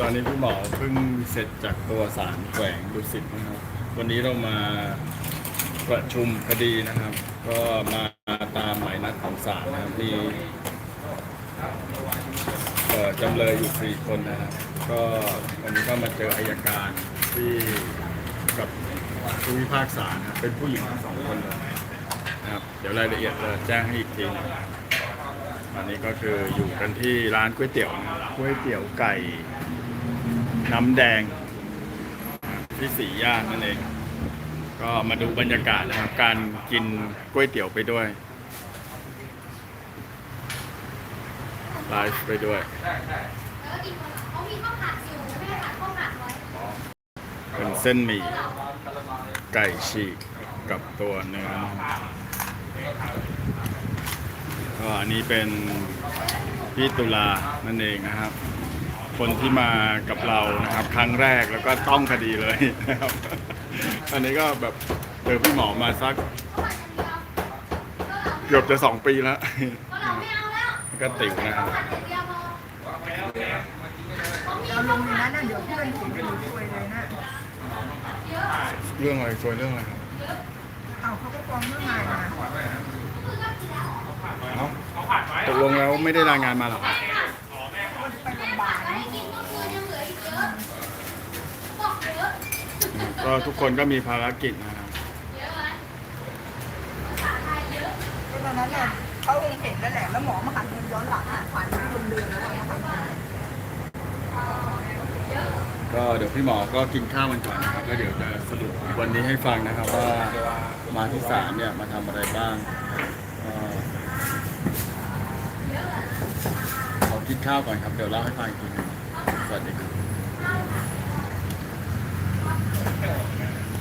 ตอนนี้พี่หมอเพิ่งเสร็จจากตัวสารแขวงดุสิตนะครับ วันนี้เรามาประชุมคดีนะครับ ก็มาตามหมายนัดของศาลนะครับมีจำเลยอยู่สี่คนนะครับ ก็วันนี้ก็มาเจออายการที่กับผู้พิพากษานะครับเป็นผู้หญิงทั้งสองคนเลยนะครับ เดี๋ยวรายละเอียดเราแจ้งให้อีกทีนะวันนี้ก็คืออยู่กันที่ร้านก๋วยเตี๋ยวนะครับ ก๋วยเตี๋ยวไก่ น้ำแดง ที่สีย่านนั่นเอง ก็มาดูบรรยากาศนะครับ การกินก๋วยเตี๋ยวไปด้วยไลฟ์ไปด้วยเป็นเส้นหมี่ไก่ฉีกกับตัวเนื้อก็อันนี้เป็น พี่ตุลานั่นเองนะครับ คนที่มากับเรานะครับ ครั้งแรกแล้วก็ต้องคดีเลยนะครับ อันนี้ก็แบบเจอพี่หมอมาสัก เกือบจะสองปีแล้วก็เราไม่เอาแล้วก็ติ๋วนะครับเราลงในนั้นนะเดี๋ยวเพื่อนเห็นกันดูช่วยเลยนะเรื่องอะไรชวยเรื่องอะไรครับ เอาเขาก็ฟ้องเรื่องอะไรนะเอ้า ลงแล้วไม่ได้รายงานมาหรอครับไปโรงพยาบาลให้กินเมื่อคืนยังเหลืออีกเยอะบอกเยอะก็ทุกคนก็มีภารกิจนะครับเยอะไหมภาษาไทยเยอะก็ตอนนั้นเนี่ยเขาคงเห็นแล้วแหละแล้วหมอมาหันเงินย้อนหลังอะผ่านคนเดือนแล้วอะมาหันเงินก็เดี๋ยวพี่หมอก็กินข้าวมันก่อนนะครับแล้วเดี๋ยวจะสรุปวันนี้ให้ฟังนะครับว่ามาที่ศาลเนี่ยมาทำอะไรบ้างก็ ขอกินข้าวก่อนครับ เดี๋ยวเล่าให้ฟังอีกทีนึงสวัสดีครับ